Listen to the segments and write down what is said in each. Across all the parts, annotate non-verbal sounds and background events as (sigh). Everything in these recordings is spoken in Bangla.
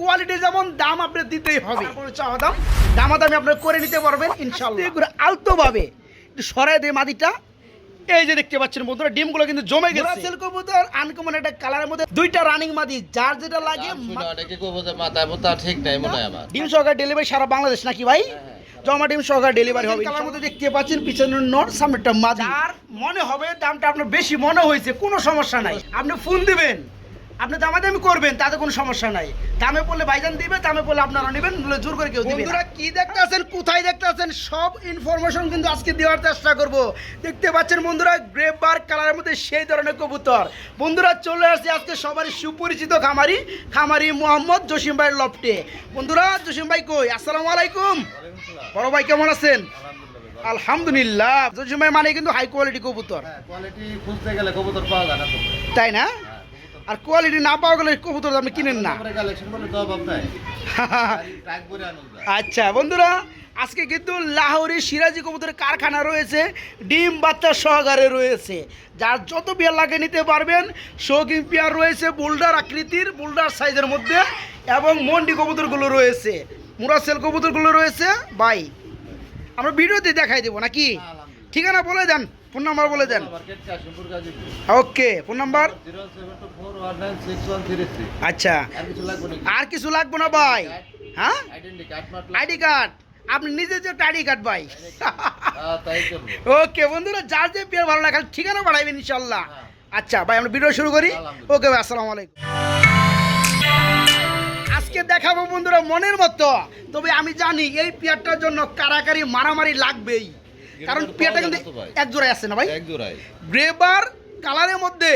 কোয়ালিটি যেমন দাম আপনি দিতেই হবে। তারপরে চাওয়া দাম। দামাদামি আপনি করে নিতে পারবেন ইনশাল্লাহ করে আলতো ভাবে একটু সরাই দিয়ে মাদিটা এই যে দেখতে পাচ্ছেন বন্ধুরা ডিমগুলো কিন্তু জমে গেছে। সেল কবুতর আনকমন একটা কালারের মধ্যে দুইটা রানিং মাদি যার যেটা লাগে ঠিক নাই মনে হয় আমার। ডিম সহকারে ডেলিভারি সারা বাংলাদেশ নাকি ভাই? জমা ডিম সহকারে ডেলিভারি হবে। কালার মধ্যে দেখতে পাচ্ছেন পিছনের নট সামনেটা মাদি আর মনে হবে দামটা আপনার বেশি মনে হয়েছে কোনো সমস্যা নাই। আপনি ফোন দিবেন। আপনি দামাদামি করবেন তাতে কোনো সমস্যা নাই। দামে পড়লে ভাইজান দিবে দামে পড়লে আপনারা নেবেন জোর করে কেউ দিবে বন্ধুরা কি দেখতে আছেন কোথায় দেখতে আছেন সব ইনফরমেশন কিন্তু আজকে দেওয়ার চেষ্টা করব। দেখতে পাচ্ছেন বন্ধুরা গ্রেপ বার কালারের মধ্যে সেই ধরনের কবুতর। বন্ধুরা চলে আসছে আজকে সবারই সুপরিচিত খামারি খামারি মোহাম্মদ জসিম ভাইয়ের লফটে। বন্ধুরা জসিম ভাই কই? আসসালামু আলাইকুম। বড় ভাই কেমন আছেন? আলহামদুলিল্লাহ জসিম ভাই মানে কিন্তু হাই কোয়ালিটি কবুতর। কোয়ালিটি খুঁজতে গেলে কবুতর পাওয়া যায় না তাই না? আর কোয়ালিটি না পাওয়া গেলে কবুতর আপনি কিনেন না। (laughs) আচ্ছা বন্ধুরা আজকে কিন্তু লাহোরে সিরাজি কবুতরের কারখানা রয়েছে ডিম বাচ্চা সহকারে রয়েছে। যার যত পেয়ার লাগে নিতে পারবেন শৌখিন পেয়ার রয়েছে বোল্ডার আকৃতির বোল্ডার সাইজের মধ্যে এবং মন্ডি কবুতরগুলো রয়েছে মুরাসেল কবুতরগুলো রয়েছে। বাই আমরা ভিডিওতে দেখাই দেবো নাকি? ঠিকানা বলে দেন। ফোন নাম্বার বলে দেন। ওকে ফোন নাম্বার? আচ্ছা। আর কিছু লাগবে না ভাই? হ্যাঁ? ID card. আপনি নিজে যে আইডি কার্ড ভাই। ওকে বন্ধুরা যার যে পেয়ার ভালো লাগে ঠিকানা বাড়াইবেন ইনশাল্লাহ। হ্যাঁ। আচ্ছা ভাই আমরা ভিডিও শুরু করি? ওকে ভাই আসসালামু আলাইকুম। আজকে দেখাবো বন্ধুরা মনের মতো। তবে আমি জানি এই পেয়ারটার জন্য কারাকারি মারামারি লাগবেই। কারণ পেয়ারটা কিন্তু। এক জোড়ায় আছে না ভাই? এক জোড়াই গ্রেবার কালারের মধ্যে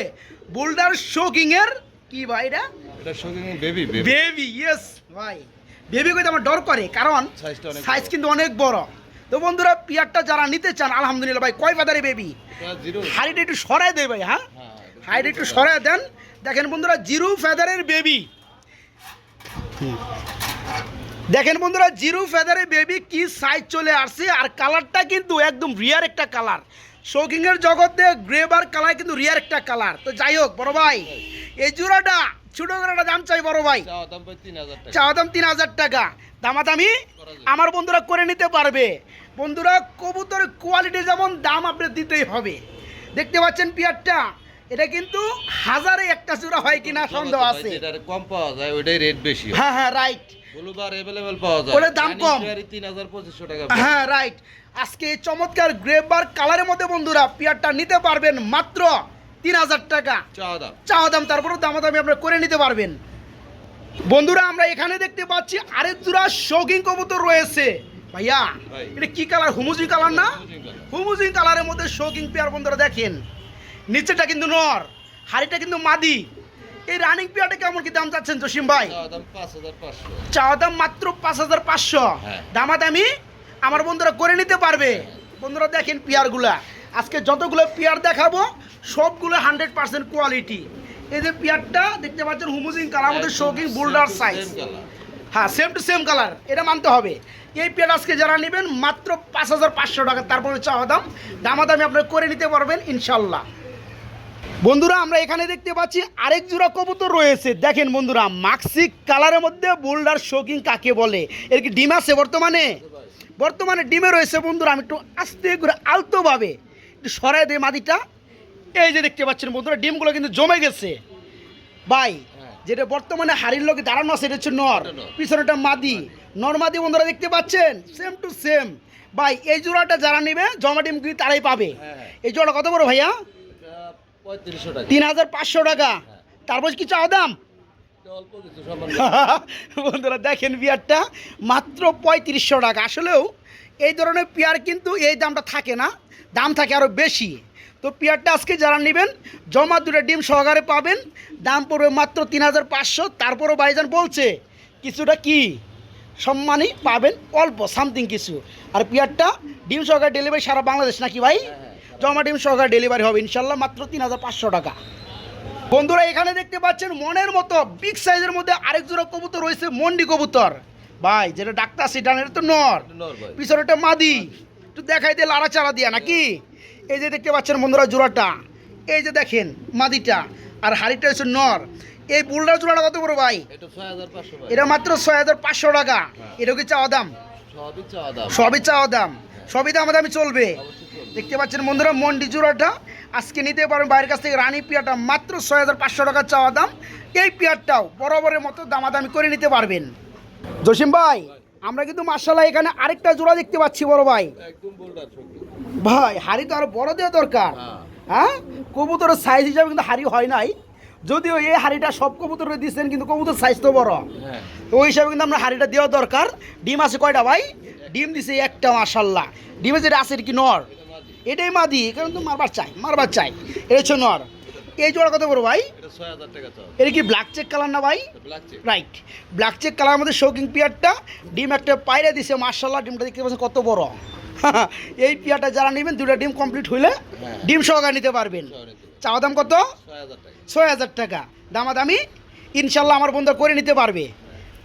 বোল্ডার শোকিং এর কি ভাই এটা? এটা শোকিং বেবি বেবি ইয়েস ভাই। বেবি কইতে আমার ডর করে কারণ সাইজ কিন্তু অনেক বড়। তো বন্ধুরা পিয়ারটা যারা নিতে চান আলহামদুলিল্লাহ ভাই কয় ফাদারে বেবি হাইট একটু সরাই দেয় ভাই হ্যাঁ? হ্যাঁ হাইট একটু সরাই দেন। দেখেন বন্ধুরা জিরো ফেদারের বেবি দেখেন বন্ধুরা জিরো ফেদারের বেবি কি সাইজ চলে আসছে আর কালারটা কিন্তু একদম রিয়ার একটা কালার শৌকিংয়ের জগতে গ্রেবার কালার কিন্তু রিয়ার একটা কালার তো যাই হোক বড় ভাই এই জোড়াটা ছোট জোড়াটা দাম চাই বড় ভাই। চাওয়া দাম তিন হাজার টাকা। দামাদামি আমার বন্ধুরা করে নিতে পারবে। বন্ধুরা কবুতরের কোয়ালিটি যেমন দাম আপনি দিতেই হবে। দেখতে পাচ্ছেন পিয়ারটা এটা কিন্তু হাজারে একটা চূড়া হয় কিনা সন্দেহ আছে। কম পাওয়া যায় ওইটাই রেট বেশি হ্যাঁ। হ্যাঁ রাইট ব্লুবার অ্যাভেলেবেল পাওয়া যায়। ওটার দাম কম। তিন হাজার পঁচিশশো টাকা হ্যাঁ রাইট আজকে এই চমৎকার গ্রেবার কালারের মধ্যে বন্ধুরা পিয়ারটা নিতে পারবেন মাত্র তিন হাজার টাকা। চাওয়া দাম। চাওয়া দাম দামাদামি আপনারা করে নিতে পারবেন। বন্ধুরা আমরা এখানে দেখতে পাচ্ছি আরেক জোড়া শৌখিন কবুতর রয়েছে। ভাইয়া এটা কি কালার হুমুজি কালার না। হুমুজিন কালারের মধ্যে শৌখিন পেয়ার বন্ধুরা দেখেন। নিচেটা কিন্তু নর হাড়িটা কিন্তু মাদি। এই রানিং পেয়ারটা কেমন কি দাম চাচ্ছেন জসিম ভাই? চাওয়া দাম মাত্র পাঁচ হাজার পাঁচশো। হ্যাঁ। দামাদামি আমার বন্ধুরা করে নিতে পারবে। বন্ধুরা দেখেন পেয়ারগুলা। আজকে যতগুলো পেয়ার দেখাবো সবগুলো হান্ড্রেড পার্সেন্ট কোয়ালিটি এই যে পেয়ারটা দেখতে পাচ্ছেন হুমুজিং কালার মধ্যে শৌকিং বোল্ডার সাইজ হ্যাঁ সেম টু সেম কালার এটা মানতে হবে। এই পেয়ার আজকে যারা নেবেন মাত্র পাঁচ হাজার পাঁচশো টাকা। তারপরে চাওয়া দাম। দামাদামি আপনারা করে নিতে পারবেন ইনশাল্লাহ। বন্ধুরা আমরা এখানে দেখতে পাচ্ছি আরেক জোড়া কবুতর রয়েছে। দেখেন বন্ধুরা মাক্সিক কালারের মধ্যে বোল্ডার শোকিং কাকে বলে? এর কি ডিম আছে বর্তমানে? বর্তমানে ডিমে রয়েছে বন্ধুরা আমি একটু আস্তে করে আলতোভাবে একটু সরাই দিই মাদিটা এই যে দেখতে পাচ্ছেন বন্ধুরা ডিমগুলো কিন্তু জমে গেছে। ভাই হ্যাঁ। যেটা বর্তমানে হাড়ির লোকে দাঁড়ানো আছে এটা হচ্ছে নর। পিছনেটা মাদি। নর মাদি বন্ধুরা দেখতে পাচ্ছেন? সেম টু সেম ভাই এই জোড়াটা যারা নেবে জমা ডিম কিন্তু তারাই পাবে। হ্যাঁ। এই জোড়াটা কত বড় ভাইয়া? তিন হাজার পাঁচশো টাকা। তারপর কি চাও দাম? (laughs) বন্ধুরা দেখেন বিয়ারটা মাত্র পঁয়ত্রিশশো টাকা। আসলেও এই ধরনের পেয়ার কিন্তু এই দামটা থাকে না। দাম থাকে আরও বেশি। তো পেয়ারটা আজকে যারা নেবেন জমা দুটো ডিম সহকারে পাবেন। দাম পড়বে মাত্র তিন হাজার পাঁচশো। তারপরও বাইজান বলছে কিছুটা কি? সম্মানই পাবেন অল্প সামথিং কিছু। আর পেয়ারটা ডিম সহকারে ডেলিভারি সারা বাংলাদেশ নাকি ভাই? জমা ডিম সহকারে ডেলিভারি হবে ইনশাল্লাহ মাত্র তিন হাজার পাঁচশো টাকা। বন্ধুরা এখানে দেখতে পাচ্ছেন মনের মতো বিগ সাইজের মধ্যে আরেক জোড়া কবুতর রয়েছে মন্ডি কবুতর। ভাই যেটা ডাক্তার সেটা এটা তো নর। ভাই। পিছনেটা মাদি। একটু দেখাই দিয়ে লাড়া চাড়া দিয়া নাকি? এই যে দেখতে পাচ্ছেন বন্ধুরা জোড়াটা। এই যে দেখেন মাদিটা আর হাড়িটা হচ্ছে নর। এই বুলডার জোড়াটা কত বড় ভাই? এটা মাত্র ছয় হাজার পাঁচশো টাকা। এটা কি চাওয়া দাম? সবই চাওয়া দাম। সবই চাওয়া দাম। সবই দাম দামি চলবে। দেখতে পাচ্ছেন বন্ধুরা মন্ডি জোড়াটা আজকে নিতে পারেন বাইরের কাছ থেকে রানী পিয়াটা মাত্র ছয় হাজার পাঁচশো টাকা চাওয়া দাম। এই পিয়ারটাও বরাবরের মতো দামাদামি করে নিতে পারবেন। জসিম ভাই আমরা কিন্তু মার্শাল্লাহ এখানে আরেকটা জোড়া দেখতে পাচ্ছি বড় ভাই। ভাই হাড়ি তো আরও বড় দেওয়া দরকার। হ্যাঁ। হ্যাঁ? কবুতরের সাইজ হিসাবে কিন্তু হাড়ি হয় নাই। যদিও এই হাড়িটা সব কবুতরে দিচ্ছেন কিন্তু কবুতর সাইজ তো বড়। হ্যাঁ। তো ওই হিসাবে কিন্তু আমরা হাড়িটা দেওয়া দরকার। ডিম আছে কয়টা ভাই? ডিম দিছে একটা মাশাল্লাহ ডিমে যেটা আছে কি নর? এটাই মা মাদি কারণ তো মারবার চাই মারবার চাই। এটা হচ্ছে নর এই জোড়া কত বড় ভাই? এটা কি ব্ল্যাক চেক কালার না ভাই? রাইট ব্ল্যাক চেক কালার আমাদের শৌকিং পিয়ারটা ডিম একটা পায়রা দিছে মার্শাল্লাহ ডিমটা দেখতে পাচ্ছেন কত বড়। (laughs) এই পিয়ারটা যারা নেবেন দুটা ডিম কমপ্লিট হইলে হ্যাঁ। ডিম সহকারে নিতে পারবেন। চাওয়া দাম কত? ছয় হাজার টাকা। দামাদামি ইনশাল্লাহ আমার বন্ধুরা করে নিতে পারবে।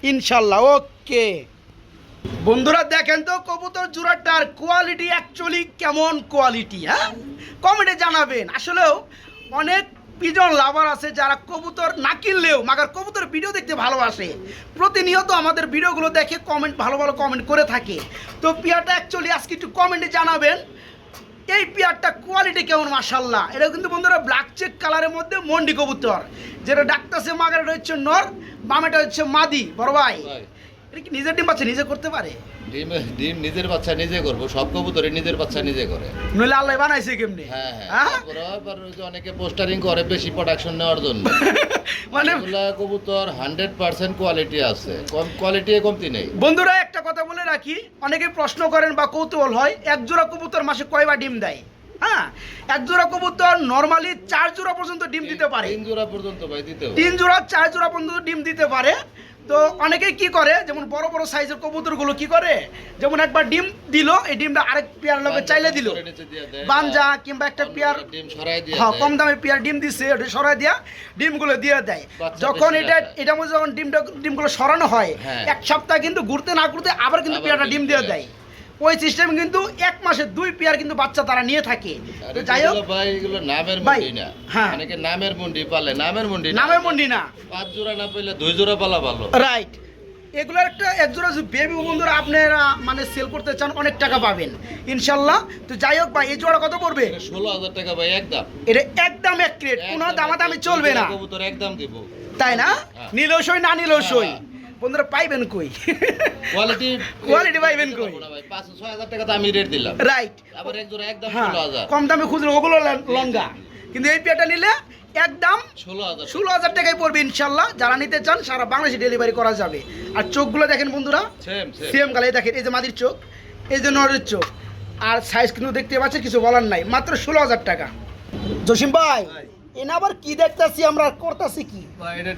ইনশাল্লাহ ওকে। বন্ধুরা, দেখেন তো কবুতর জোড়াটার কোয়ালিটি অ্যাকচুয়ালি কেমন কোয়ালিটি হ্যাঁ? কমেন্টে জানাবেন। আসলেও অনেক পিজন লাভার আছে যারা কবুতর না কিনলেও, মাগার কবুতর ভিডিও দেখতে ভালোবাসে। প্রতিনিয়ত আমাদের ভিডিওগুলো দেখে কমেন্ট ভালো ভালো কমেন্ট করে থাকে। তো পিয়াটা অ্যাকচুয়ালি আজকে একটু কমেন্টে জানাবেন। এই পেয়ারটা কোয়ালিটি কেমন মাসাল্লাহ এটা কিন্তু বন্ধুরা ব্ল্যাক চেক কালারের মধ্যে মন্ডি কবুতর। যেটা ডাক্তারসে মাগারটা হচ্ছে নর, বামেটা হচ্ছে মাদি। বড় ভাই। এটা কি নিজের ডিম বাচ্চা নিজে করতে পারে? ডিম ডিম নিজের বাচ্চা নিজে করব সব কবুতরে নিজের বাচ্চা নিজে করে। নইলে আল্লাহ বানাইছে কেমনি? হ্যাঁ হ্যাঁ। হ্যাঁ? আবার অনেকে পোস্টারিং করে বেশি প্রোডাকশন নেওয়ার জন্য। (laughs) মানে কবুতর হান্ড্রেড পার্সেন্ট কোয়ালিটি আছে। কম কোয়ালিটি কমতি নেই। বন্ধুরা একটা কথা বলে রাখি। অনেকে প্রশ্ন করেন বা কৌতূহল হয় এক জোড়া কবুতর মাসে কয়বার ডিম দেয়? হ্যাঁ? এক জোড়া কবুতর নর্মালি চার জোড়া পর্যন্ত ডিম দিতে পারে। তিন জোড়া পর্যন্ত ভাই দিতে তিন জোড়া চার জোড়া পর্যন্ত ডিম দিতে পারে। তো অনেকেই কি করে যেমন বড় বড় সাইজের কবুতরগুলো কি করে যেমন একবার ডিম দিল এই ডিমটা আরেক পেয়ার লোকে চাইলে দিল। বাঞ্জা কিংবা একটা পেয়ার হ্যাঁ কম দামে পেয়ার ডিম দিছে ওটা সরাই দিয়া ডিমগুলো দিয়ে দেয় যখন এটা এটা মধ্যে যখন ডিমটা ডিমগুলো সরানো হয় হ্যাঁ। এক সপ্তাহ কিন্তু ঘুরতে না ঘুরতে আবার কিন্তু পেয়ারটা ডিম দিয়ে দেয়। ওই সিস্টেম কিন্তু এক মাসে দুই পেয়ার কিন্তু বাচ্চা তারা নিয়ে থাকে। তো যাই হোক ভাই এগুলো নামের মুন্ডি না। হ্যাঁ। অনেকে নামের মুন্ডি পালে। নামের মুন্ডি নামের মন্ডি না। পাঁচ জোড়া না পেলে দুই জোড়া পালা ভালো। রাইট এগুলোর একটা একজোড়া বেবি বন্ধুরা আপনারা মানে সেল করতে চান অনেক টাকা পাবেন। ইনশাল্লাহ। তো যাই হোক ভাই এই জোড়া কত পড়বে? ষোলো হাজার টাকা ভাই একদম এটা একদম এক ক্রেট কোনো দামাদামি চলবে না। কবুতর একদম দিব। তাই না? হ্যাঁ। নিলেও সই না নিলেও সই হ্যাঁ। বন্ধুরা পাইবেন কই? কোয়ালিটি Quality পাইবেন কই? পাঁচ ছয় হাজার টাকা তো আমি রেট দিলাম। রাইট আবার এক জোড়া একদম হ্যাঁ ষোলো হাজার। কম দামে খুচরো ওগুলো লঙ্গা। কিন্তু এই পেয়ারটা নিলে একদম ষোলো হাজার ষোলো হাজার টাকায় পড়বে ইনশাল্লাহ। যারা নিতে চান সারা বাংলাদেশে ডেলিভারি করা যাবে। আর চোখগুলো দেখেন বন্ধুরা সেম এই দেখেন এই যে মাদির চোখ এই যে নরের চোখ। আর সাইজ কিন্তু দেখতে পাচ্ছেন কিছু বলার নাই। মাত্র ষোলো হাজার টাকা। জসিম ভাই। এনে আবার কি দেখতাছি আমরা করতাছি কি? এটা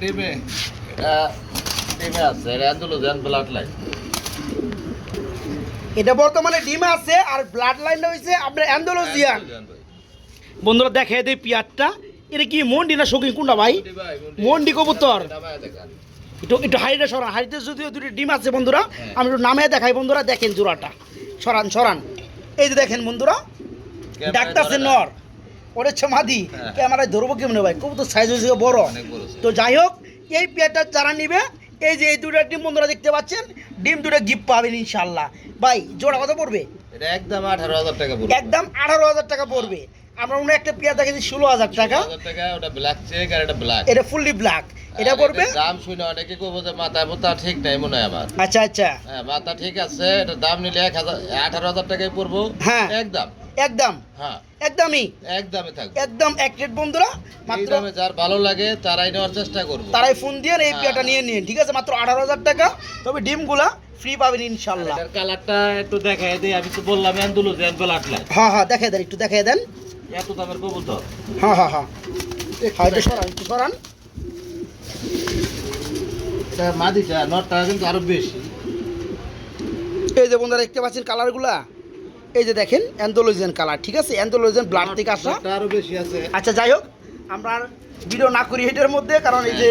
ডিমে এটা আছে এটা অ্যান্ডোলোজেন ব্লাড লাইন এটা বর্তমানে ডিম আছে আর ব্লাড লাইনটা হয়েছে আপনার অ্যান্ডোলজিয়ান। বন্ধুরা দেখে দেয় পিয়ারটা এটা কি মন্ডি না শৌখিন কোনটা ভাই? মন্ডি কবুতর। একটু একটু হাইটে সরান। হাইটে যদিও দুটি ডিম আছে বন্ধুরা হ্যাঁ। আমি একটু নামে দেখাই বন্ধুরা দেখেন জোড়াটা। সরান সরান। এই যে দেখেন বন্ধুরা ডাক্তার সে নর। ওরে হচ্ছে মাদি হ্যাঁ। ক্যামেরায় ধরবো কেমনে ভাই? কবুতর সাইজ হয়েছে বড়। তো যাই হোক এই পেয়ারটা যারা নিবে এই যে এই দুটো ডিম বন্ধুরা দেখতে পাচ্ছেন ডিম দুটো গিফট পাবেন ইনশাল্লাহ ভাই জোড়া কত পড়বে? এটা একদম আঠারো হাজার টাকা পড়বে। একদম আঠারো হাজার টাকা পড়বে। আমরা অন্য একটা পেয়ার দেখেছি ষোলো হাজার টাকা। টাকা ওটা ব্ল্যাক চেক আর এটা ব্ল্যাক এটা ফুললি ব্ল্যাক এটা পড়বে? দাম শুনে অনেকে কইবো যে মাথা মাথা ঠিক নাই মনে হয় আমার। আচ্ছা আচ্ছা। হ্যাঁ মাথা ঠিক আছে এটা দাম নিলে এক হাজার আঠারো হাজার টাকায় পড়ব। হ্যাঁ। একদম। একদম। হ্যাঁ। একদমই। একদমই থাকবে। একদম এক রেট বন্ধুরা মাত্র যার ভালো লাগে তারাই নেওয়ার চেষ্টা করব। তারাই ফোন দিয়ে এই হ্যাঁ। পেয়ারটা নিয়ে নিন ঠিক আছে? মাত্র আঠারো হাজার টাকা। তবে ডিমগুলা ফ্রি পাবেন ইনশাল্লাহ। কালারটা একটু দেখাই দিই আমি তো বললাম অ্যান্ডোলোজেন ব্লাড লাইন হ্যাঁ হ্যাঁ দেখে দেন একটু দেখে দেন। এত দামের কবুতর। হ্যাঁ হ্যাঁ হ্যাঁ। হ্যাঁ একটু সরান একটু সরান। মাদিটা নটটা কিন্তু আরও বেশি। এই যে বন্ধুরা দেখতে পাচ্ছেন কালারগুলা এই যে দেখেন অ্যান্থোলজিয়ান কালার ঠিক আছে? অ্যান্থোলজিয়ান ব্লাড থেকে আসা। নটটা আরও বেশি আছে। আচ্ছা যাই হোক আমরা ভিডিও না করি এটার মধ্যে কারণ এই যে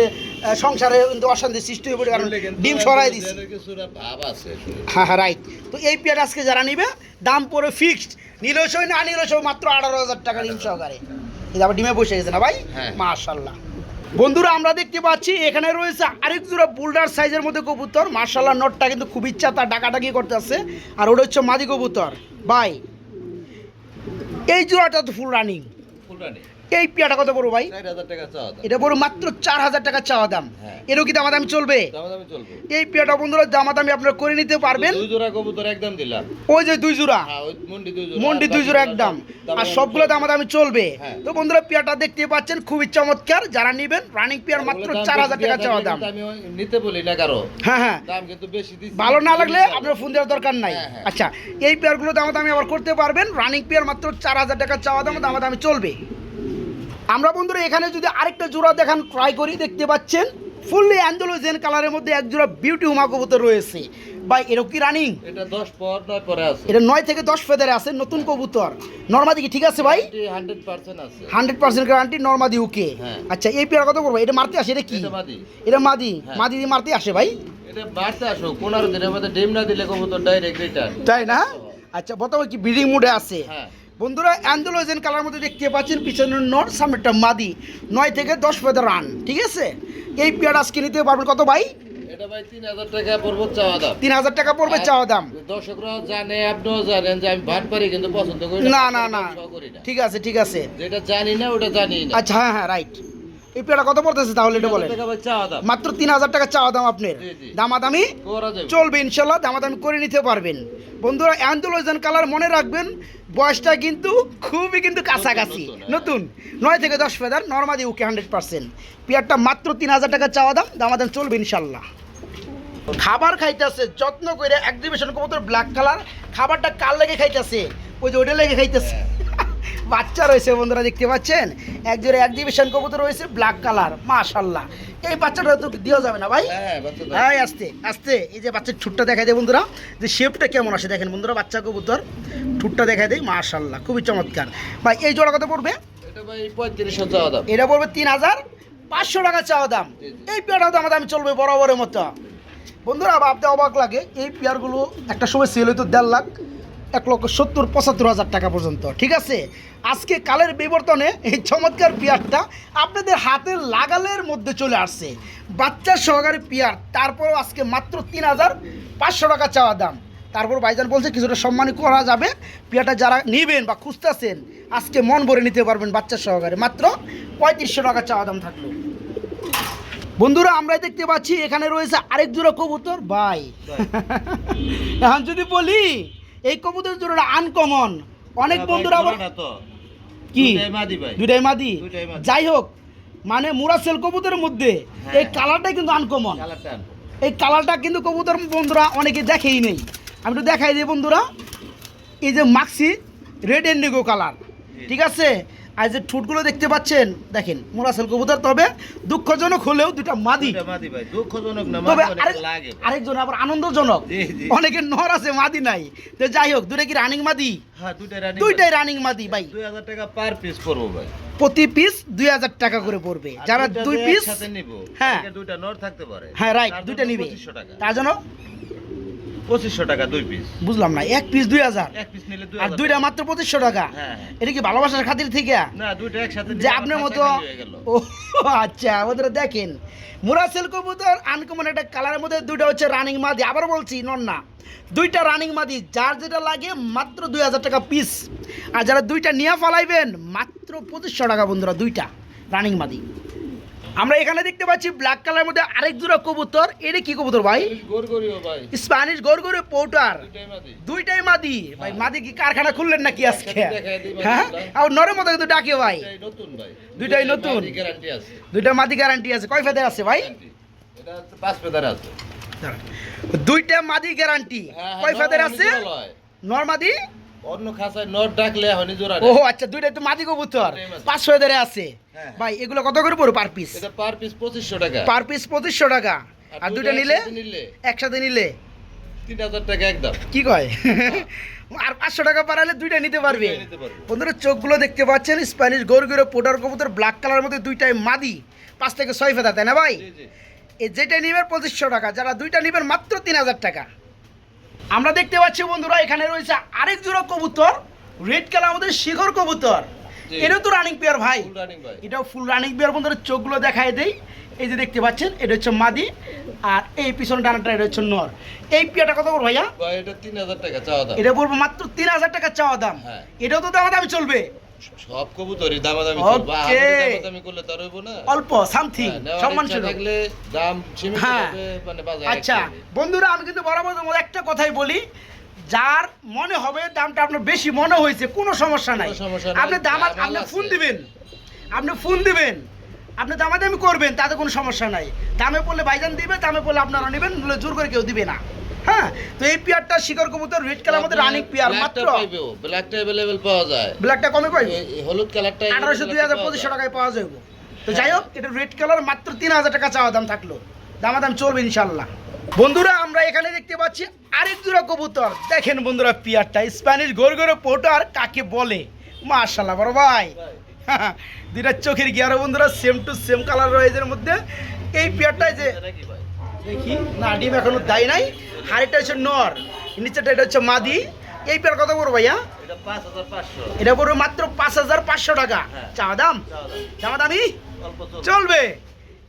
সংসারে কিন্তু অশান্তি সৃষ্টি হয়ে পড়ে কারণ ডিম সরাই দিচ্ছে কিছুটা ভাব আছে হ্যাঁ হ্যাঁ রাইট তো এই পেয়ার আজকে যারা নিবে দাম পড়ে ফিক্সড নিলেও না নিলেও মাত্র আঠারো হাজার টাকা ডিম সহকারে। আবার ডিমে বসে গেছে না ভাই? হ্যাঁ। মাশাল্লাহ বন্ধুরা, আমরা দেখতে পাচ্ছি, এখানে রয়েছে আরেক জোড়া বুলডার সাইজের মধ্যে কবুতর। মার্শাল্লাহ নটটা কিন্তু খুব ইচ্ছা তার ডাকাডাকি করতে আছে আর ওটা হচ্ছে মাদি কবুতর। বাই এই জোড়াটা তো ফুল রানিং এই পিয়াটা কত বড় ভাই? এটা বড় মাত্র চার হাজার টাকা চাওয়া দাম। হ্যাঁ। এরও কি দামাদামি চলবে? দামাদামি চলবে। এই পিয়াটা বন্ধুরা দামাদামি আপনারা করে নিতে পারবেন। দুই জোড়া কবুতর একদম দিলাম। ওই যে দুই জোড়া। হ্যাঁ মন্ডি দুই জোড়া। একদম। আর সবগুলো দামাদামি চলবে। হ্যাঁ। তো বন্ধুরা পিয়াটা দেখতে পাচ্ছেন খুবই চমৎকার। যারা নেবেন রানিং পিয়ার মাত্র চার হাজার টাকা চাওয়া দাম। নিতে বলি না কারও। হ্যাঁ হ্যাঁ। দাম কিন্তু বেশি ভালো না লাগলে আপনার ফোন দেওয়ার দরকার নাই। আচ্ছা এই পেয়ারগুলো দাম দামি আবার করতে পারবেন। রানিং পেয়ার মাত্র চার হাজার টাকা চাওয়া দাম দাম দামি চলবে। আমরা বন্ধুরা এখানে যদি আরেকটা জোড়া দেখান ট্রাই করি দেখতে পাচ্ছেন? ফুললি অ্যান্ডোলোজেন কালারের মধ্যে এক জোড়া বিউটি হুমা কবুতর রয়েছে। ভাই এরকম কি রানিং এটা দশ পর নয় পরে আছে। এটা নয় থেকে দশ ফেদারে আছে নতুন কবুতর। নর্মাদি কি ঠিক আছে ভাই? হান্ড্রেড পার্সেন্ট আছে। হান্ড্রেড পার্সেন্ট গ্যারান্টি নর্মাদি ওকে। হ্যাঁ। আচ্ছা এই পেয়ার কত করব এটা মারতে আসে এটা কি? এটা মাদি। এটা মাদি। হ্যাঁ। মাদি দিয়ে মারতে আসে ভাই? এটা বাড়তে আসো পনেরো দিনের মধ্যে ডিম না দিলে কবুতর ডাইরেক্ট রিটার্ন তাই না? আচ্ছা বর্তমানে কি ব্রিডিং মুডে আছে? হ্যাঁ। বন্ধুরা অ্যান্ডোলোজেন কালার মধ্যে দেখতে পাচ্ছেন পিছনের নর সামনেরটা মাদি। নয় থেকে দশ ফেদার রান ঠিক আছে? এই পেয়ার আজকে নিতে পারবেন কত ভাই? তিন হাজার টাকা পড়ব চাওয়া দাম। দর্শকরাও জানে আপনিও জানেন যে আমি ভাত পারি কিন্তু পছন্দ করি না। না না ঠিক আছে ঠিক আছে। যেটা জানি না ওটা জানি না। আচ্ছা হ্যাঁ হ্যাঁ রাইট এই কত পড়তেছে তাহলে এটা বলেন? মাত্র তিন হাজার টাকা চাওয়া দাম আপনার। দামাদামি করা যাবে। চলবে ইনশাল্লাহ দামাদামি করে নিতে পারবেন। বন্ধুরা কালার মনে রাখবেন বয়সটা কিন্তু খুবই কিন্তু কাছাকাছি। নতুন, হ্যাঁ। নয় থেকে দশ ফেদার নর্মাদি ওকে হান্ড্রেড পার্সেন্ট পেয়ারটা মাত্র তিন হাজার টাকা চাওয়া দাম দামাদাম চলবে ইনশাল্লাহ। খাবার খাইতেছে যত্ন করে এক্সিবিশন কবুতর ব্ল্যাক কালার খাবারটা কার লেগে খাইতেছে? ওই যে ওটা লেগে খাইতেছে। বাচ্চা রয়েছে বন্ধুরা দেখতে পাচ্ছেন? একজোড়ে এক্সিবিশন কবুতর রয়েছে ব্ল্যাক কালার মাশাল্লাহ এই বাচ্চাটা তো দেওয়া যাবে না ভাই? হ্যাঁ আস্তে আস্তে এই যে বাচ্চার ঠুটটা দেখাই দেয় বন্ধুরা যে শেপটা কেমন আসে দেখেন বন্ধুরা বাচ্চা কবুতর। ঠুটটা দেখাই দেয় মাশাল্লাহ খুবই চমৎকার। ভাই এই জোড়া কত পড়বে? এটা পড়বে তিন হাজার পাঁচশো টাকা চাওয়া দাম। এই পেয়ারটাও দাম দামি চলবে বরাবরের মতো। বন্ধুরা ভাবতে অবাক লাগে এই পেয়ারগুলো একটা সময় সেল হইতো দেড় লাখ এক লক্ষ সত্তর পঁচাত্তর হাজার টাকা পর্যন্ত ঠিক আছে? আজকে কালের বিবর্তনে এই চমৎকার পেয়ারটা আপনাদের হাতের লাগালের মধ্যে চলে আসছে। বাচ্চা সহকারে পেয়ার তারপরও আজকে মাত্র তিন হাজার পাঁচশো টাকা চাওয়া দাম। তারপর ভাইজান বলছে কিছুটা সম্মানী করা যাবে। পেয়ারটা যারা নেবেন বা খুঁজতেছেন আজকে মন ভরে নিতে পারবেন বাচ্চা সহকারে। মাত্র পঁয়ত্রিশশো টাকা চাওয়া দাম থাকল। বন্ধুরা আমরা দেখতে পাচ্ছি এখানে রয়েছে আরেক জোড়া কবুতর। ভাই। এখন যদি বলি এই কবুতর জোড়াটা আনকমন অনেক হ্যাঁ বন্ধুরা আবার কি? মাদি দুইটাই মাদি। যাই হোক মানে মুরাসেল কবুতরের মধ্যে হ্যাঁ। এই কালারটাই কিন্তু আনকমন এই কালারটা কিন্তু কবুতর বন্ধুরা অনেকে দেখেই নেই। আমি তো দেখাই দিই বন্ধুরা। এই যে মাক্সি রেড এন্ডিগো কালার ঠিক আছে? আর যে ঠোঁটগুলো দেখতে পাচ্ছেন দেখেন মোরাসেল কবুতর তবে দুঃখজনক হলেও দুটা মাদি। মাদি ভাই দুঃখজনক না তবে মাদি অনেক আরেকজন আবার আনন্দজনক। অনেকের নর আছে মাদি নাই। তো যাই হোক দুটা কি রানিং মাদি? হ্যাঁ রানি দুইটাই রানিং মাদি ভাই। দুই হাজার টাকা পার পিস ভাই। প্রতি পিস দুই হাজার টাকা করে পড়বে। যারা দুই পিস হ্যাঁ। দুইটা নর থাকতে পারে। হ্যাঁ রাইট দুইটা নিবে। তার জন্য? পঁচিশশো টাকা দুই পিস বুঝলাম না এক পিস দুই হাজার। এক পিস নিলে আর দুইটা। মাত্র পঁচিশশো টাকা। হ্যাঁ। এটা কি ভালোবাসার খাতির থেকে? না দুইটা একসাথে যে আপনার মতো। ও আচ্ছা ওদের দেখেন। মুরাসেল কবুতর আনকমন একটা কালারের মধ্যে দুইটা হচ্ছে রানিং মাদি। আবার বলছি নন না দুইটা রানিং মাদি। যার যেটা লাগে মাত্র দুই হাজার টাকা পিস আর যারা দুইটা নিয়ে ফালাইবেন মাত্র পঁচিশশো টাকা বন্ধুরা দুইটা রানিং মাদি। আমরা এখানে দেখতে পাচ্ছি ব্ল্যাক কালারের মধ্যে আরেক জোড়া কবুতর। এটা কি কবুতর ভাই? স্প্যানিশ গড়গড়ে পৌটার দুইটাই মাদি। ভাই মাদি কি কারখানা খুললেন নাকি আজকে? হ্যাঁ? আর নরের মতো কিন্তু ডাকে ভাই। দুইটাই নতুন দুইটা মাদি গ্যারান্টি আছে। কয় ফেদার আছে ভাই? পাঁচ আছে। দুইটা মাদি গ্যারান্টি হ্যাঁ, হ্যাঁ, কয় ফেদার আছে? জোড়া লয়। নর মাদি? অন্য খাঁচায় নট ডাকলে এখনই জোড়া ও আচ্ছা দুইটা তো মাদি কবুতর। পাঁচশো ফেদারে আছে। হ্যাঁ। ভাই এগুলো কত করে পড়ো পার পিস এটা পার পিস পঁচিশশো টাকা। পার পিস পঁচিশশো টাকা। আর দুইটা নিলে? একসাথে নিলে? একসাথে নিলে? তিন হাজার টাকা একদম। কি কয়? আর পাঁচশো টাকা পারালে দুইটা নিতে পারবে। বন্ধুরা চোখগুলো দেখতে পাচ্ছেন? স্প্যানিশ গোর গোরে পোটার কবুতর ব্ল্যাক কালার মধ্যে দুইটাই মাদি পাঁচ থেকে ছয় ফেদা তাই না ভাই? যেটা নিবেন পঁচিশশো টাকা যারা দুইটা নিবেন মাত্র তিন হাজার টাকা। আমরা দেখতে পাচ্ছি বন্ধুরা এখানে রয়েছে আরেক জোড়া কবুতর রেড কালার আমাদের শিখর কবুতর। এটাও তো রানিং পেয়ার ভাই। এটাও ফুল রানিং পেয়ার বন্ধুরা চোখগুলো দেখায় দেই। এই যে দেখতে পাচ্ছেন এটা হচ্ছে মাদি আর এই পিছনে ডানাটা এটা হচ্ছে নর। এই কত ভাইয়া? এটা তিন হাজার টাকা চাওয়া দাম। এটা পড়ব মাত্র তিন হাজার টাকা চাওয়া দাম। হ্যাঁ। এটাও তো দামা দামি চলবে। সব কবুতরই দামাদামি. চলবে। দামাদামি করলে তার হইব না। অল্প সামথিং হ্যাঁ, সম্মান থাকলে দাম সীমিত হ্যাঁ। মানে বাজারে আচ্ছা বন্ধুরা আমি কিন্তু বরাবর একটা কথাই বলি। যার মনে হবে দামটা আপনার বেশি মনে হয়েছে কোনো সমস্যা নাই। আপনি দাম দাম আপনি। ফোন দিবেন। আপনি ফোন দিবেন। আপনি দামাদামি করবেন তাতে কোনো সমস্যা নাই। দামে পড়লে বাইজান দিবে দামে পড়লে আপনারা নেবেন জোর করে কেউ দিবে না। হ্যাঁ? তো এই পেয়ারটা শিকর কবুতর রেড কালার মধ্যে রানিং পেয়ার মাত্র। ব্ল্যাকটা অ্যাভেলেবেল পাওয়া যায়। ব্ল্যাকটা কমে পাই এই- এই হলুদ কালারটা আঠারোশো দুই হাজার পঁচিশশো টাকায় পাওয়া যাবে তো যাই হোক এটা রেড কালার মাত্র তিন হাজার টাকা চাওয়া দাম থাকল। দামাদাম চলবে ইনশাল্লাহ। বন্ধুরা আমরা এখানে দেখতে পাচ্ছি আরেক জোড়া কবুতর। দেখেন বন্ধুরা পিয়ারটা। স্প্যানিশ গোর গোরে পোটার কাকে বলে? মাশাল্লাহ বড় ভাই। (laughs) দুইটা চোখের গিয়ারো বন্ধুরা সেম টু সেম কালার রয়েছে এর মধ্যে। এই পিয়ারটাই যে দেখি না ডিম এখনও দেয় নাই। হাড়িটা হচ্ছে নর নিচেটা এটা হচ্ছে মাদি। এই পেয়ার কত করব ভাইয়া? এটা পড়বে মাত্র পাঁচ হাজার পাঁচশো টাকা। হ্যাঁ। চা দাম? চা। দামি। চলবে।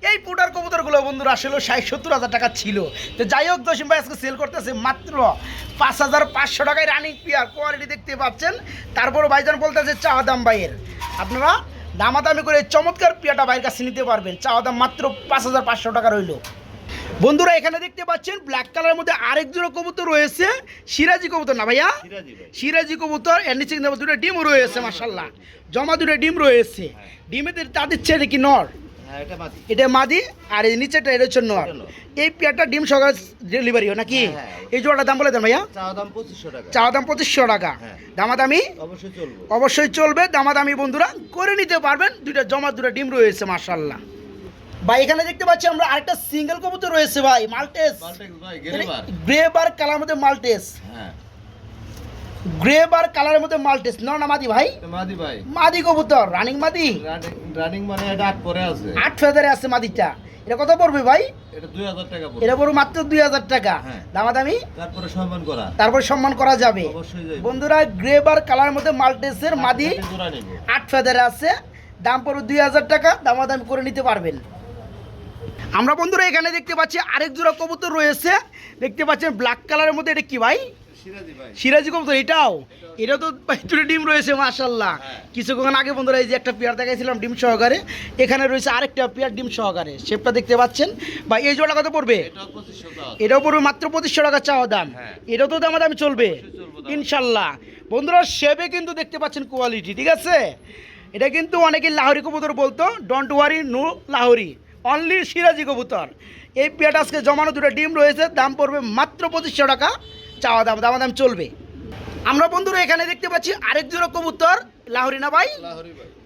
এই পুটার কবুতরগুলো বন্ধুরা আসলে ষাট সত্তর হাজার টাকা ছিল। তো যাই হোক দশম ভাই আজকে সেল করতেছে মাত্র পাঁচ হাজার পাঁচশো টাকায় রানিং পিয়ার কোয়ালিটি দেখতে পাচ্ছেন। তারপর ভাইজান বলতেছে চা দাম ভাইয়ের। আপনারা দামাদামি করে এই চমৎকার পিয়াটা ভাইয়ের কাছে নিতে পারবেন। চা দাম মাত্র পাঁচ হাজার পাঁচশো টাকা রইল। বন্ধুরা এখানে দেখতে পাচ্ছেন ব্ল্যাক কালারের মধ্যে আরেক জোড়া কবুতর রয়েছে। সিরাজি কবুতর না ভাইয়া? সিরাজি কবুতর এর নিচে দুটো ডিম রয়েছে মাসাল্লাহ জমা দুটো ডিম রয়েছে। ডিমেদের তাদের ছেড়ে কি নর? হ্যাঁ, এটা মাদি। আর এই নিচেটা এটা হচ্ছে নর। এই পেয়ারটা ডিম সকাল ডেলিভারি হয় নাকি? হ্যাঁ, হ্যাঁ। এই জোড়াটার দাম বলে দেন ভাইয়া। চাওয়া দাম পঁচিশশো টাকা। হ্যাঁ। দামাদামি? অবশ্যই চলবে। অবশ্যই চলবে। দামাদামি বন্ধুরা করে নিতে পারবেন। দুইটা জমা দুটো ডিম রয়েছে মার্শাল্লাহ ভাই এখানে দেখতে পাচ্ছি আমরা আরেকটা সিঙ্গেল কবুতর রয়েছে ভাই মাল্টেস। গেরেবার। গ্রে বার কালার মধ্যে মাল্টেস। হ্যাঁ, গ্রে বার কালারের মধ্যে মাল্টেস ন না মাদি ভাই? মাদি ভাই। মাদি কবুতর রানিং মাদি? রানিং- মানে এটা আট পরে আছে। আট ফেদারে আছে মাদিটা। এটা কত পড়বে ভাই? এটা 2000 টাকা পড়বে। এটা পড়বে মাত্র দুই হাজার টাকা। হ্যাঁ। দামাদামি? তারপরে সম্মান করা। তারপর সম্মান করা যাবে। অবশ্যই বন্ধুরা গ্রে বার কালার মধ্যে মাল্টেসের মাদি আট ফেদারে আছে। দাম পড়বে দুই হাজার টাকা। দামাদামি করে নিতে পারবেন। আমরা বন্ধুরা এখানে দেখতে পাচ্ছি আরেক জোড়া কবুতর রয়েছে। দেখতে পাচ্ছেন ব্ল্যাক কালারের মধ্যে এটা কি ভাই? সিরাজি। সিরাজি কবুতর এটাও? এটা তো দুটো ডিম রয়েছে মাশাল্লাহ হ্যাঁ। কিছুক্ষণ আগে বন্ধুরা এই যে একটা পেয়ার দেখাইছিলাম ডিম সহকারে এখানে রয়েছে আরেকটা পেয়ার ডিম সহকারে। শেপটা দেখতে পাচ্ছেন? বা এই জোড়া কত পড়বে? এটাও 2500 টাকা। এটাও পড়বে মাত্র পঁচিশশো টাকা চাওয়া দাম। হ্যাঁ। এটাও তো দামা দামি চলবে। ইনশাল্লাহ বন্ধুরা শেপে কিন্তু দেখতে পাচ্ছেন কোয়ালিটি ঠিক আছে? এটা কিন্তু অনেকে লাহোরি কবুতর বলতো don't worry no Lahori. Only Siraji কবুতর। এই পেয়ারটা আজকে জমানো দুটো ডিম রয়েছে দাম পড়বে মাত্র পঁচিশশো টাকা। চাওয়া দাম দামা দাম চলবে। আমরা বন্ধুরা এখানে দেখতে পাচ্ছি আরেক জোড়া কবুতর লাহরি না ভাই?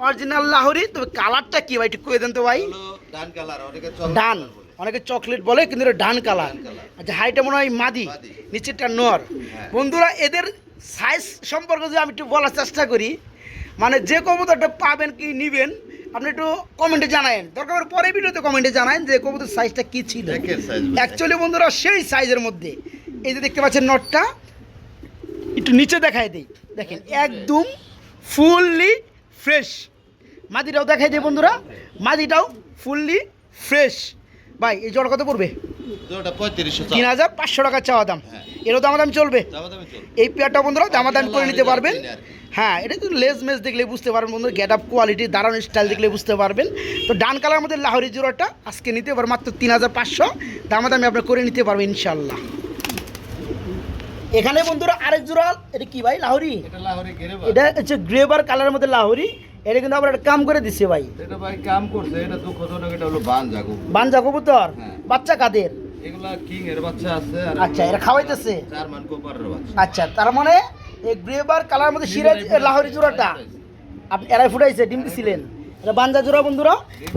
অরিজিনাল লাহোরি তবে কালারটা কি ভাই একটু কয়ে দেন তো ভাই। ডান কালার, অনেকে চকলেট বলে। অনেকে চকলেট বলে কিন্তু এটা ডান কালার। আচ্ছা হাইটা মনে হয় মাদি মাদি। নিচেরটা নর। হ্যাঁ। বন্ধুরা এদের সাইজ সম্পর্কে যদি আমি একটু বলার চেষ্টা করি মানে যে কবুতরটা পাবেন কি নিবেন আপনি একটু কমেন্টে জানায়েন। দরকার পরে ভিডিওতে কমেন্টে জানায়েন যে কবুতর সাইজটা কি ছিল। অ্যাকচুয়ালি বন্ধুরা সেই সাইজের মধ্যে। এই যে দেখতে পাচ্ছেন নটটা একটু নিচে দেখায় দিই। দেখেন একদম ফুললি ফ্রেশ মাদিটাও দেখাই দিই বন্ধুরা। মাদিটাও ফুললি ফ্রেশ ভাই এই জোড়া কত পড়বে? জোড়াটা 3500 টাকা। তিন হাজার পাঁচশো টাকা চাওয়া দাম। হ্যাঁ। এরও দামাদাম চলবে। এই পেয়ারটা বন্ধুরা দামাদাম করে নিতে পারবেন। হ্যাঁ এটা কিন্তু লেজ মেজ দেখলে বুঝতে পারবেন বন্ধু গেট আপ কোয়ালিটি দাঁড়ানো স্টাইল দেখলে বুঝতে পারবেন। তো ডান কালার মধ্যে লাহোরি জোড়াটা আজকে নিতে পারবেন মাত্র তিন হাজার পাঁচশো। দামাদামি আপনার করে নিতে পারবেন ইনশাল্লাহ এখানে বন্ধুরা আরেক জোড়া এটা কি ভাই লাহোরি? এটা লাহোরি গেরেবার। এটা হচ্ছে গ্রেবার কালারের মধ্যে লাহোরি। এটা কিন্তু আবার একটা কাম করে দিচ্ছে ভাই। এটা ভাই কাম করছে, এটা দুঃখজনক, এটা হলো বান জাগু। বাঞ্জা কবুতর? হ্যাঁ। বাচ্চা কাদের? এগুলা কিং এর বাচ্চা আছে আচ্ছা এরা খাওয়াইতেছে? জার্মান কোপারের বাচ্চা। আচ্ছা তার মানে এই গ্রেবার কালার মধ্যে সিরাজ লাহোরি জোড়াটা? আপনি এরাই ফুটাইছে ডিম দিছিলেন। এটা বান্দা জোড়া বন্ধুরা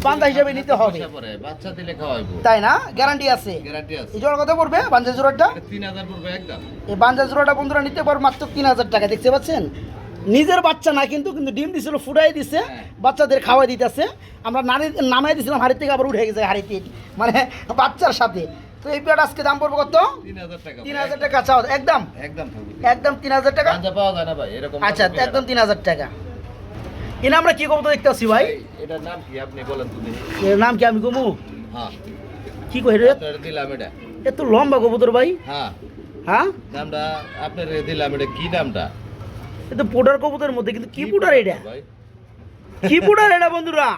বান্দা হিসাবে নিতে হবে। বাচ্চা দিলে খাওয়াইবো। তাই না? গ্যারান্টি আছে। গ্যারান্টি আছে। এই জোড়া কত পড়বে বাঞ্জা জোড়াটা? এটা তিন হাজার পড়বে একদম। এই বাঞ্জা জোড়াটা বন্ধুরা নিতে পারবে মাত্র তিন হাজার টাকা দেখতে পাচ্ছেন? নিজের বাচ্চা না কিন্তু কিন্তু ডিম দিছিল ফুটাই দিছে হ্যাঁ। বাচ্চাদের খাওয়াই দিতেছে। আমরা নারী নামাই দিছিলাম হাড়ি থেকে আবার উঠে গেছে হাড়িতে মানে বাচ্চার সাথে। তো এই পেয়ার আজকে দাম পড়বে কত? তিন হাজার টাকা। চাও একদম? একদম একদম তিন হাজার টাকা? পাওয়া যায় না ভাই এরকম আচ্ছা একদম তিন হাজার টাকা। আমরা কি কবুতর দেখতে পাচ্ছি ভাই? এটার নাম কি আপনি বলেন তুমি এর নাম কি আমি কমু? হ্যাঁ কি কই রে? দিলাম এটা। এত লম্বা কবুতর ভাই। হ্যাঁ হ্যাঁ? নামটা আপনার দিলাম এটা কি নামটা? পোটার কবুতরের মধ্যে কিন্তু কি পোটার এটা? কি পোটার এটা বন্ধুরা?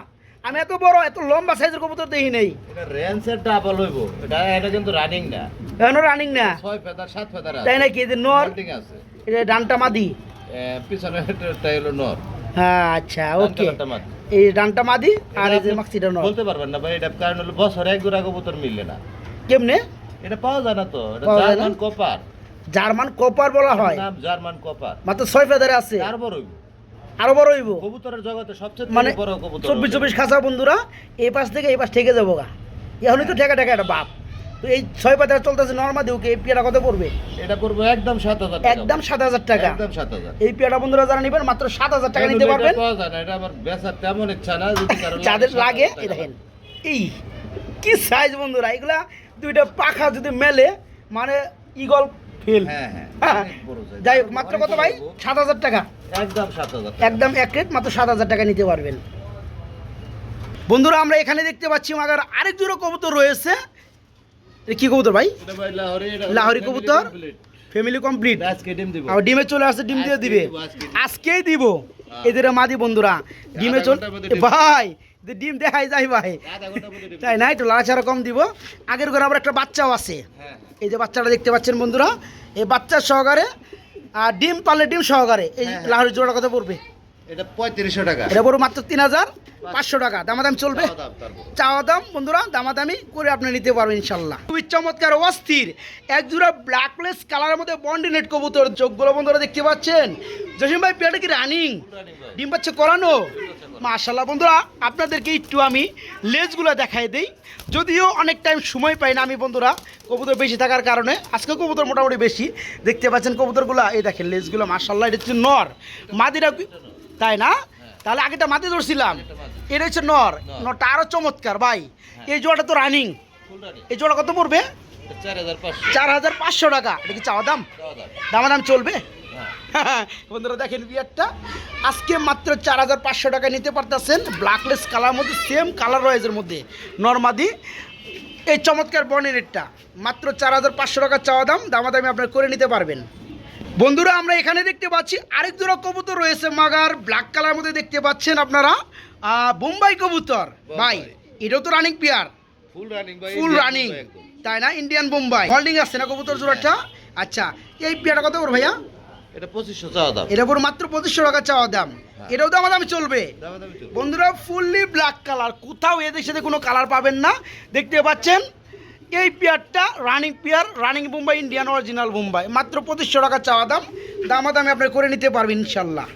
আমি এত বড় এত লম্বা সাইজের কবুতর দেখি নেই। এটা রেঞ্জের ডাবল হইব এটা এটা কিন্তু রানিং না। কেন রানিং না? ছয় ফেদার সাত ফেদার তাই নাকি? এদের নর? আছে। এটা ডানটা মাদি? পিছনে এটা হলো নর। হ্যাঁ আচ্ছা ওকে মাদি। এই ডানটা মাদি আর এটা এই যে মাক্সিটা নর। বলতে পারবেন না ভাই এটা কারণ হলো বছরে এক জোড়া কবুতর মিললে না। কেমনে? এটা পাওয়া যায় না তো। এটা? জার্মান কপার জার্মান কপার বলা হয়। নাম জার্মান কপার। মাত্র ছয় ফেদারে আছে। হইব। আরও বড় হইব। কবুতরের জগতে সবচেয়ে মানে বড় কবুতর চব্বিশ চব্বিশ খাঁচা বন্ধুরা এই পাশ থেকে এই পাশ থেকে যাব গা। এখনই তো ঠেকা ঠেকা একটা বাপ। তো এই ছয় পাতা চলতেছে নর্মাল দিউকে এই পেয়ারা কত পড়বে? এটা পড়বে একদম সাত হাজার টাকা। একদম সাত হাজার টাকা। একদম সাত হাজার। এই পেয়ারা বন্ধুরা যারা নেবেন মাত্র সাত হাজার টাকা নিতে পারবেন। এটা আমার বেচার তেমন ইচ্ছা না যাদের লাগে এই দেখেন। এই কি সাইজ বন্ধুরা এগুলা দুইটা পাখা যদি মেলে মানে ইগল ফিল। হ্যাঁ হ্যাঁ। যাই হোক মাত্র কত ভাই? সাত হাজার টাকা। একদম সাত হাজার একদম এক রেট মাত্র সাত হাজার টাকা নিতে পারবেন। বন্ধুরা আমরা এখানে দেখতে পাচ্ছি মাগার আরেক জোড়া কবুতর রয়েছে। কি কবুতর ভাই? লাহোরি, এটা লাহোরি কবুতর? ফ্যামিলি কমপ্লিট আজকে ডিম দিব। আর ডিমে চলে আসছে ডিম দিয়ে দিবে। আজকেই দিব। হ্যাঁ। এদের মাদি বন্ধুরা ডিমে চল। ভাই ডিম দেখাই যাই ভাই। তাই না একটু লাড়াচাড়া কম দিব। আগের ঘরে আবার একটা বাচ্চাও আছে। হ্যাঁ, এই যে বাচ্চাটা দেখতে পাচ্ছেন বন্ধুরা এই বাচ্চার সহকারে আর ডিম পালে ডিম সহকারে এই হ্যাঁ, জোড়ার কথা জোড়া কত পড়বে এটা পঁয়ত্রিশশো টাকা। এটা মাত্র তিন হাজার পাঁচশো টাকা। দামাদাম চলবে। চাওয়া দাম বন্ধুরা দামাদামি করে আপনি নিতে পারবেন ইনশাল্লাহ। খুবই চমৎকার অস্থির। এক জোড়া ব্ল্যাকলেস কালারের মধ্যে বন্ডিনেট কবুতর চোখগুলো বন্ধুরা দেখতে পাচ্ছেন। জসিম ভাই কি রানিং ডিম পাচ্ছে করানো? মাশাল্লাহ বন্ধুরা আপনাদেরকে একটু আমি লেজগুলো দেখাই দিই। যদিও অনেক টাইম সময় পাই না আমি বন্ধুরা কবুতর বেশি থাকার কারণে। আজকে কবুতর মোটামুটি বেশি। দেখতে পাচ্ছেন কবুতরগুলো। এই দেখেন লেজগুলো মাশাল্লাহ এটা হচ্ছে নর। মাদিরা তাই না? তাহলে আগেটা মাদি ধরছিলাম। এটা হচ্ছে নর। নরটা আরও চমৎকার ভাই। এই জোড়াটা তো রানিং এই জোড়া কত পড়বে? চার হাজার পাঁচশো। টাকা। এটা কি চাওয়া দাম। দামাদাম চলবে? হ্যাঁ। (laughs) বন্ধুরা দেখেন বিয়ারটা। আজকে মাত্র চার হাজার পাঁচশো টাকা নিতে পারতেছেন। ব্ল্যাকলেস কালার মধ্যে সেম কালার রয়েছে মধ্যে। নর্মাদি এই চমৎকার বনেনেরটা মাত্র চার হাজার পাঁচশো টাকা চাওয়া দাম। দামাদামি আপনারা করে নিতে পারবেন। বন্ধুরা আমরা এখানে দেখতে পাচ্ছি আরেক জোড়া কবুতর রয়েছে মাগার। ব্ল্যাক কালার মধ্যে দেখতে পাচ্ছেন আপনারা। আহ, বোম্বাই কবুতর। ভাই এটাও তো রানিং পেয়ার running ভাই, ফুল রানিং তাই না? ইন্ডিয়ান বোম্বাই। হোল্ডিং আছে না কবুতর জোড়াটা? আচ্ছা এই পেয়ারটা কত করে ভাইয়া? এটা পঁচিশশো চাওয়া দাম। এটা মাত্র পঁচিশশো টাকা চাওয়া দাম। হ্যাঁ। এটাও দাম দামি চলবে। চলবে। বন্ধুরা ফুললি ব্ল্যাক কালার কোথাও এদের সাথে কোনো কালার পাবেন না। দেখতে পাচ্ছেন এই পেয়ারটা running pair running Mumbai Indian original Mumbai মাত্র পঁচিশশো টাকা চাওয়া দাম। দামাদামি আপনি করে নিতে পারবেন ইনশাল্লাহ।